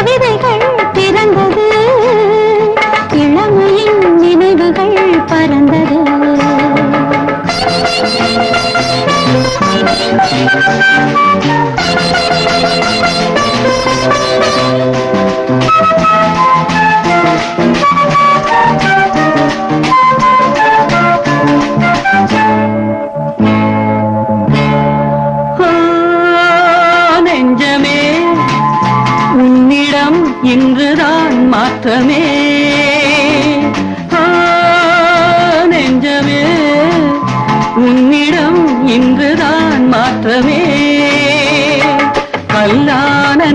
கவிதைகள் பிறந்தது இளமையின் நினைவுகள் பறந்தது Thank you. இன்றுதான் மாற்றமே. நெஞ்சமே உன்னிடம் இன்றுதான் மாற்றமே. கல்லான